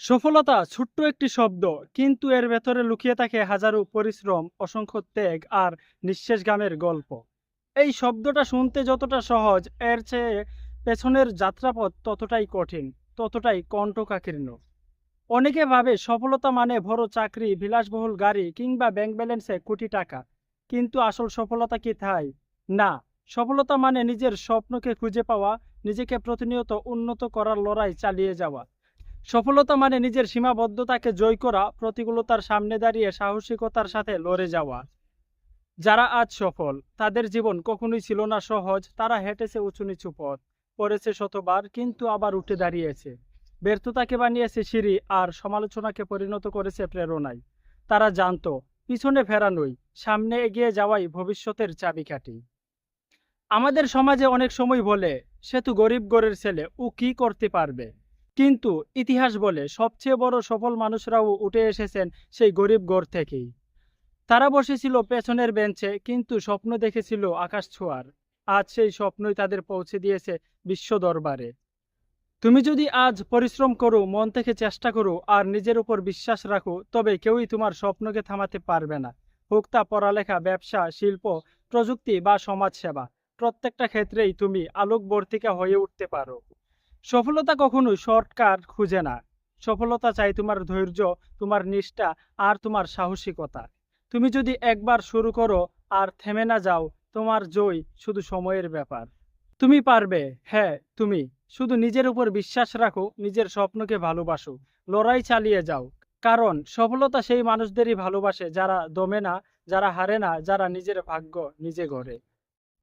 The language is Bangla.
সফলতা ছোট্ট একটি শব্দ, কিন্তু এর ভেতরে লুকিয়ে থাকে হাজারো পরিশ্রম, অসংখ্য ত্যাগ আর নিঃশেষগামের গল্প। এই শব্দটা শুনতে যতটা সহজ, এর চেয়ে পেছনের যাত্রাপথ ততটাই কঠিন, ততটাই কণ্ঠকাকীর্ণ। অনেকে ভাবে সফলতা মানে বড় চাকরি, বিলাসবহুল গাড়ি কিংবা ব্যাংক ব্যালেন্সে কোটি টাকা, কিন্তু আসল সফলতা কি তাই? না, সফলতা মানে নিজের স্বপ্নকে খুঁজে পাওয়া, নিজেকে প্রতিনিয়ত উন্নত করার লড়াই চালিয়ে যাওয়া। সফলতা মানে নিজের সীমাবদ্ধতাকে জয় করা, প্রতিকূলতার সামনে দাঁড়িয়ে সাহসিকতার সাথে লড়ে যাওয়া। যারা আজ সফল, তাদের জীবন কখনোই ছিল না সহজ, তারা হেঁটেছে উঁচু নিচু পথ, পড়েছে শতবার, কিন্তু আবার উঠে দাঁড়িয়েছে। ব্যর্থতাকে বানিয়েছে সিঁড়ি, আর সমালোচনাকে পরিণত করেছে প্রেরণায়। তারা জানত, পিছনে ফেরানোই, সামনে এগিয়ে যাওয়াই ভবিষ্যতের চাবিকাঠি। আমাদের সমাজে অনেক সময় বলে, সে তো গরিব গরের ছেলে, ও কি করতে পারবে? কিন্তু ইতিহাস বলে সবচেয়ে বড় সফল মানুষরাও উঠে এসেছেন সেই গরিব ঘর থেকেই। তারা বসেছিল পেছনের বেঞ্চে, কিন্তু স্বপ্ন দেখেছিল আকাশ ছোঁয়ার। আজ সেই স্বপ্নই তাদের পৌঁছে দিয়েছে বিশ্ব দরবারে। তুমি যদি আজ পরিশ্রম করো, মন থেকে চেষ্টা করো, আর নিজের উপর বিশ্বাস রাখো, তবে কেউই তোমার স্বপ্নকে থামাতে পারবে না। হোক তা পড়ালেখা, ব্যবসা, শিল্প, প্রযুক্তি বা সমাজসেবা, প্রত্যেকটা ক্ষেত্রেই তুমি আলোকবর্তিকা হয়ে উঠতে পারো। সফলতা কখনোই শর্টকাট খুঁজে না। সফলতা চাই তোমার ধৈর্য, তোমার নিষ্ঠা আর তোমার সাহসিকতা। তুমি যদি একবার শুরু করো আর থেমে না যাও, তোমার জয় শুধু সময়ের ব্যাপার। তুমি পারবে হ্যাঁ তুমি। শুধু নিজের উপর বিশ্বাস রাখো, নিজের স্বপ্নকে ভালোবাসো। লড়াই চালিয়ে যাও। কারণ সফলতা সেই মানুষদেরই ভালোবাসে যারা দমে না, যারা হারে না, যারা নিজের ভাগ্য নিজে গড়ে।